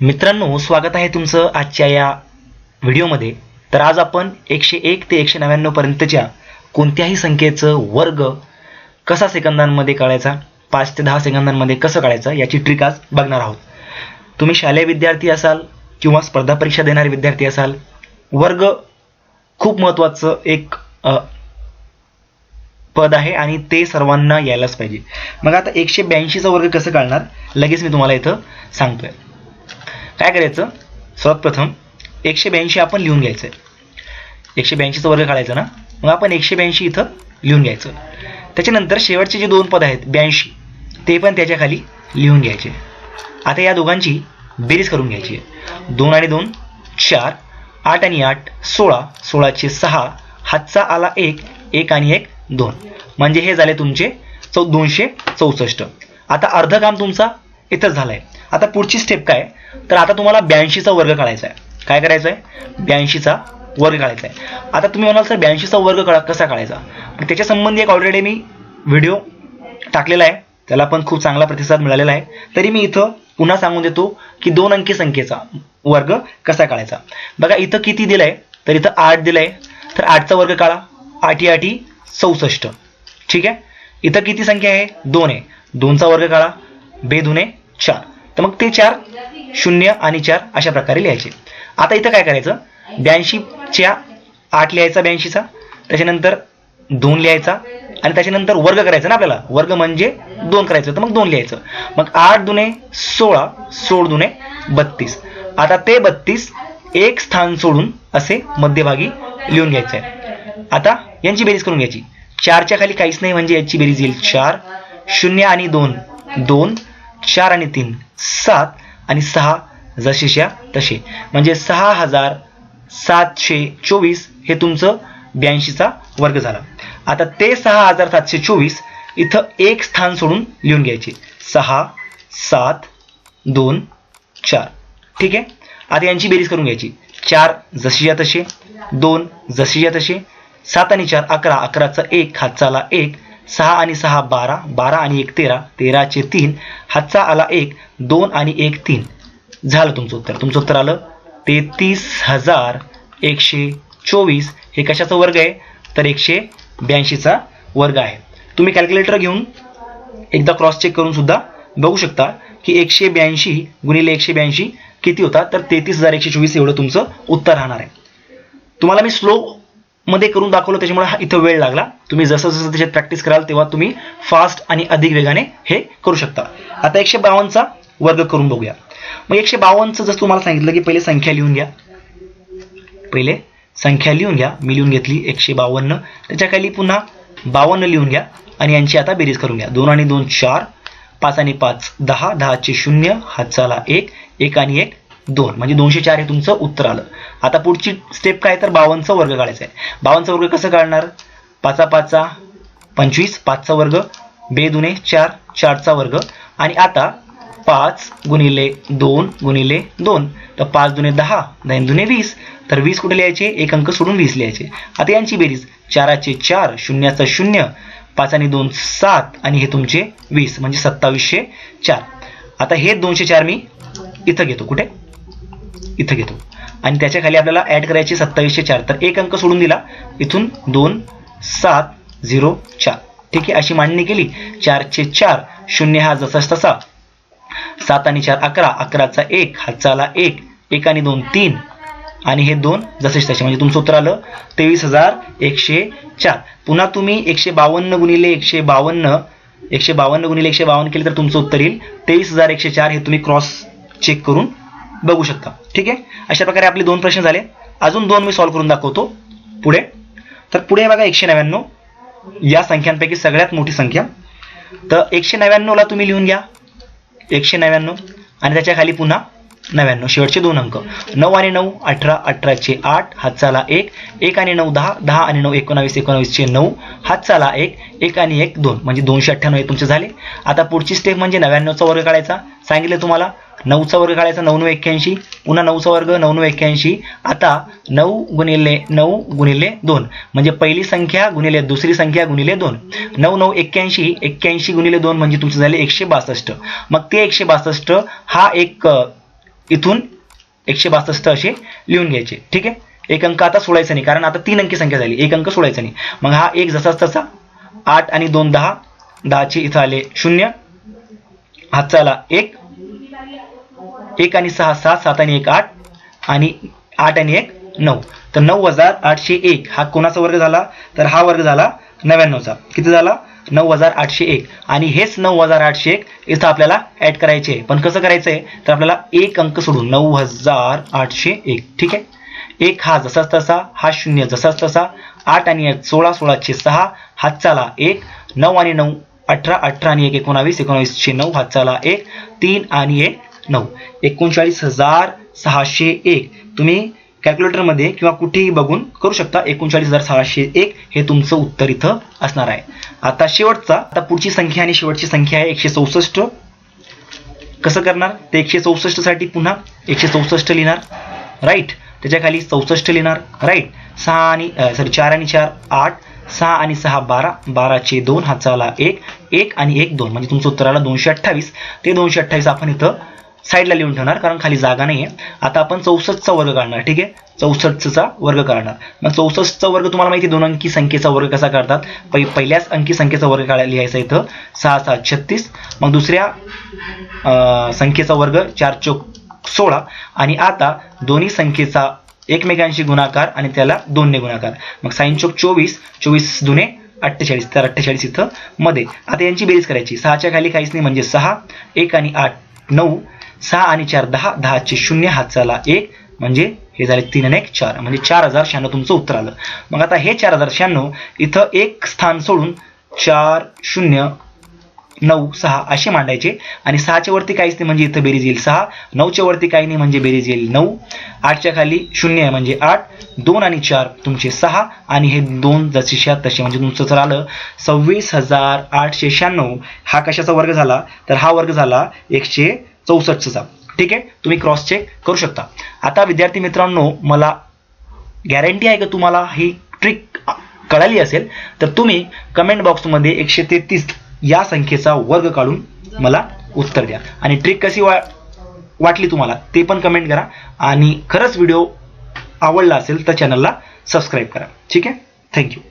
मित्रांनो स्वागत आहे तुमचं आजच्या या व्हिडिओमध्ये. तर आज आपण एकशे एक ते एकशे नव्याण्णव पर्यंतच्या कोणत्याही संख्येचं वर्ग कसा सेकंदांमध्ये काढायचा पाच ते दहा सेकंदांमध्ये कसं काढायचं याची ट्रिक आज बघणार आहोत. तुम्ही शालेय विद्यार्थी असाल किंवा स्पर्धा परीक्षा देणारे विद्यार्थी असाल वर्ग खूप महत्त्वाचं एक पद आहे आणि ते सर्वांना यायलाच पाहिजे. मग आता एकशे ब्याऐंशीचा वर्ग कसं काढणार लगेच मी तुम्हाला इथं सांगतोय. काय करायचं? सर्वात प्रथम एकशे ब्याऐंशी आपण लिहून घ्यायचं आहे एकशे ब्याऐंशीचा वर्ग काढायचा ना? मग आपण एकशे ब्याऐंशी इथं लिहून घ्यायचं. त्याच्यानंतर शेवटचे जे दोन पद आहेत ब्याऐंशी ते पण त्याच्याखाली लिहून घ्यायचे. आता या दोघांची बेरीज करून घ्यायची आहे. दोन आणि दोन चार. आठ आणि आठ सोळा. सोळाचे सहा हातचा आला एक एक आणि एक दोन. म्हणजे हे झाले तुमचे चौ दोनशे चौसष्ट. आता अर्ध काम तुमचा इथंच झालं आहे आता पुढची स्टेप काय? तर आता तुम्हाला ब्याऐंशीचा वर्ग काढायचा आहे काय करायचं आहे ब्याऐंशीचा वर्ग काढायचा आहे आता तुम्ही म्हणाल सर ब्याऐंशीचा वर्ग काढा कसा काढायचा? त्याच्या संबंधी एक ऑलरेडी मी व्हिडिओ टाकलेला आहे. त्याला पण खूप चांगला प्रतिसाद मिळालेला आहे. तरी मी इथं पुन्हा सांगून देतो की दोन अंकी संख्येचा वर्ग कसा काढायचा. बघा इथं किती दिलंय? तर इथं आठ दिलंय. तर आठचा वर्ग काढा. आठी आठी चौसष्ट. ठीक आहे? इथं किती संख्या आहे? दोन आहे. दोनचा वर्ग काढा. बेदुने चार. तर मग ते चार शून्य आणि चार अशा प्रकारे लिहायचे. आता इथं काय करायचं? ब्याऐंशीच्या आठ लिहायचा ब्याऐंशीचा त्याच्यानंतर दोन लिहायचा आणि त्याच्यानंतर वर्ग करायचा ना आपल्याला? वर्ग म्हणजे दोन करायचं तर मग दोन लिहायचं. मग आठ दुने सोळा सोळ दुने बत्तीस. आता ते बत्तीस एक स्थान सोडून असे मध्यभागी लिहून घ्यायचं आहे आता यांची बेरीज करून घ्यायची. चारच्या खाली काहीच नाही म्हणजे याची बेरीज येईल चार शून्य आणि दोन. दोन चार आणि तीन सात आणि सहा जसेच्या तसे. म्हणजे सहा हजार सातशे चोवीस हे तुमचं ब्याऐंशीचा वर्ग झाला. आता ते सहा हजार सातशे चोवीस इथं एक स्थान सोडून लिहून घ्यायचे. सहा सात दोन चार. ठीक आहे? आता यांची बेरीज करून घ्यायची. चार जशीच्या तसे दोन जशीच्या तसे सात आणि चार अकरा. अकराचा एक हातचाला एक सहा आणि सहा बारा बारा आणि एक तेरा तेराचे तीन हातचा आला एक दोन आणि एक तीन. झालं तुमचं उत्तर. तुमचं उत्तर आलं तेहतीस हजार एकशे चोवीस. हे कशाचा वर्ग आहे? तर एकशे ब्याऐंशीचा वर्ग आहे. तुम्ही कॅल्क्युलेटर घेऊन एकदा क्रॉस चेक करून सुद्धा बघू शकता की एकशे ब्याऐंशी गुणिले एकशे ब्याऐंशी किती होता? तर तेहतीस हजार एकशे चोवीस एवढं तुमचं उत्तर राहणार आहे. तुम्हाला मी स्लो मध्ये करून दाखवलं त्याच्यामुळे हा इथं वेळ लागला. तुम्ही जसं जसं त्याच्यात प्रॅक्टिस कराल तेव्हा तुम्ही फास्ट आणि अधिक वेगाने हे करू शकता. आता एकशे बावन्नचा वर्ग करून बघूया. मग एकशे बावन्नचं जसं तुम्हाला सांगितलं की पहिले संख्या लिहून घ्या. पहिले संख्या लिहून घ्या. मी लिहून घेतली एकशे बावन्न. त्याच्याखाली पुन्हा बावन्न लिहून घ्या आणि यांची आता बेरीज करून घ्या. दोन आणि दोन चार. पाच आणि पाच दहा. दहाचे शून्य. हातचाला एक. एक आणि एक दोन. म्हणजे दोनशे चार हे तुमचं उत्तर आलं. आता पुढची स्टेप काय तर बावनचा वर्ग काढायचा आहे. बावनचा वर्ग कसं काढणार? पाचा पाचचा पंचवीस पाचचा वर्ग बे दुने चार चारचा वर्ग. आणि आता पाच गुणिले दोन गुणिले दोन. तर पाच दुने दहा दहा दुने वीस. तर वीस कुठे लिहायचे? एक अंक सोडून वीस लिहायचे. आता यांची बेरीज. चाराचे चार शून्याचं शून्य. पाच आणि दोन सात. आणि हे तुमचे वीस म्हणजे सत्तावीसशे चार. आता हे दोनशे चार मी इथं घेतो. कुठे? इथं घेतो. आणि त्याच्याखाली आपल्याला ऍड करायचे सत्तावीसशे चार. तर एक अंक सोडून दिला. इथून दोन सात झिरो चार. ठीक आहे? अशी मांडणी केली. चारचे चार शून्य हा जसाच तसा. सात आणि चार अकरा. अकराचा एक हातचाला एक. एक आणि दोन तीन. आणि हे दोन जसेच तसे. म्हणजे तुमचं उत्तर आलं. तेवीस हजार एकशे चार. पुन्हा तुम्ही एकशे बावन्न गुणिले एकशे बावन्न एकशे बावन्न गुणिले एकशे बावन्न केले तर तुमचं उत्तर येईल. तेवीस हजार एकशे चार हे तुम्ही क्रॉस चेक करून बघू शकता. ठीक आहे? अशा प्रकारे आपले दोन प्रश्न झाले. अजून दोन मी सॉल्व्ह करून दाखवतो. पुढे. तर पुढे बघा एकशे नव्याण्णव. या संख्यांपैकी सगळ्यात मोठी संख्या. तर एकशे नव्याण्णवला तुम्ही लिहून घ्या. एकशे नव्याण्णव. आणि त्याच्याखाली पुन्हा नव्याण्णव. शेवटचे दोन अंक. नऊ आणि नऊ अठरा अठराचे आठ हातचाला एक. एक आणि नऊ दहा. दहा आणि नऊ एकोणावीस एकोणावीसचे नऊ. हातचाला एक. एक आणि एक दोन. म्हणजे दोनशे अठ्ठ्याण्णव हे तुमचे झाले. आता पुढची स्टेप म्हणजे नव्याण्णवचा वर्ग काढायचा. सांगितलं तुम्हाला. नऊचा वर्ग काढायचा नऊ नऊ एक्क्याऐंशी. पुन्हा नऊचा वर्ग नऊ नऊ एक्क्याऐंशी. आता नऊ गुणिले नऊ गुणिले दोन. म्हणजे पहिली संख्या गुणिले दुसरी संख्या गुणिले दोन. नऊ नऊ एक्क्याऐंशी एक्क्याऐंशी गुणिले दोन म्हणजे तुमचे झाले एकशे बासष्ट. मग ते एकशे बासष्ट हा एक इथून एकशे बासष्ट असे लिहून घ्यायचे. ठीक आहे? एक अंक आता सोडायचा नाही कारण आता तीन अंकी संख्या झाली. एक अंक सोडायचा नाही. मग हा एक जसाच तसा आठ आणि दोन दहा दहाचे इथं आले शून्य. हातचा आला एक एक आणि सहा सात सात आणि एक आठ आणि आठ आणि एक नऊ. तर नऊ हजार आठशे एक हा कोणाचा वर्ग झाला? तर हा वर्ग झाला नव्याण्णवचा. किती झाला? नऊ हजार आठशे एक. आणि हेच नऊ हजार आठशे एक इथं आपल्याला ऍड करायचे आहे. पण कसं करायचं आहे? तर आपल्याला एक अंक सोडून नऊ हजार आठशे एक. ठीक आहे? एक हा जसाच तसा हा शून्य जसाच तसा आठ आणि एक सोळा सोळाशे सहा हातचाला एक. नऊ आणि नऊ अठरा अठरा आणि एक एकोणावीस एकोणावीसशे नऊ हातचाला एक. तीन आणि एक नऊ. एकोणचाळीस हजार सहाशे एक. तुम्ही कॅल्क्युलेटरमध्ये किंवा कुठेही बघून करू शकता एकोणचाळीस हजार सहाशे एक हे तुमचं उत्तर इथं असणार आहे. आता शेवटचा आता पुढची संख्या आणि शेवटची संख्या आहे एकशे चौसष्ट. कसं करणार? ते एकशे चौसष्टसाठी पुन्हा एकशे चौसष्ट लिहिणार. राईट त्याच्याखाली चौसष्ट लिहिणार. राईट सहा आणि सॉरी चार आणि चार आठ. सहा आणि सहा बारा. बाराचे दोन हाताला एक. एक आणि एक दोन. म्हणजे तुमचं उत्तर आलं दोनशे अठ्ठावीस. ते दोनशे अठ्ठावीस आपण इथं साईडला लिहून ठेवणार कारण खाली जागा नाही आहे आता आपण चौसष्टचा वर्ग काढणार ठीक आहे? चौसष्टचा वर्ग काढणार. मग चौसष्टचा वर्ग तुम्हाला माहिती आहे, दोन अंकी संख्येचा वर्ग कसा काढतात? पहि पहिल्याच अंकी संख्येचा वर्ग काढायला लिहायचा इथं. सहा सात छत्तीस. मग दुसऱ्या संख्येचा वर्ग चार चौक सोळा. आणि आता दोन्ही संख्येचा एकमेकांशी गुणाकार आणि त्याला दोनने गुणाकार. मग साईन चौक चोवीस चोवीस दुने अठ्ठेचाळीस. तर अठ्ठेचाळीस इथं मध्ये. आता यांची बेरीज करायची. सहाच्या खाली काहीच नाही म्हणजे सहा. एक आणि आठ नऊ. सहा आणि चार दहा दहाचे शून्य हातचाला एक. म्हणजे हे झाले तीन आणि एक चार. म्हणजे चार हजार शहाण्णव तुमचं उत्तर आलं. मग आता हे चार हजार शहाण्णव इथं एक स्थान सोडून चार शून्य नऊ सहा असे मांडायचे. आणि सहाच्या वरती काहीच नाही म्हणजे इथं बेरीज येईल सहा. नऊच्या वरती काही नाही म्हणजे बेरीज येईल नऊ. आठच्या खाली शून्य आहे म्हणजे आठ. दोन आणि चार तुमचे सहा. आणि हे दोन जशीच्या तसे म्हणजे तुमचं जर आलं. सव्वीस हजार आठशे शहाण्णव. हा कशाचा वर्ग झाला? तर हा वर्ग झाला एकशे चौसष्टचा ठीक आहे? तुम्ही क्रॉस चेक करू शकता. आता विद्यार्थी मित्रांनो मला गॅरंटी आहे का तुम्हाला ही ट्रिक कळाली असेल तर तुम्ही कमेंट बॉक्समध्ये एकशे तेहतीस या संख्येचा वर्ग काढून मला उत्तर द्या. आणि ट्रिक कशी वा वाटली तुम्हाला ते पण कमेंट करा. आणि खरंच व्हिडिओ आवडला असेल तर चॅनलला सबस्क्राईब करा. ठीक आहे? थँक्यू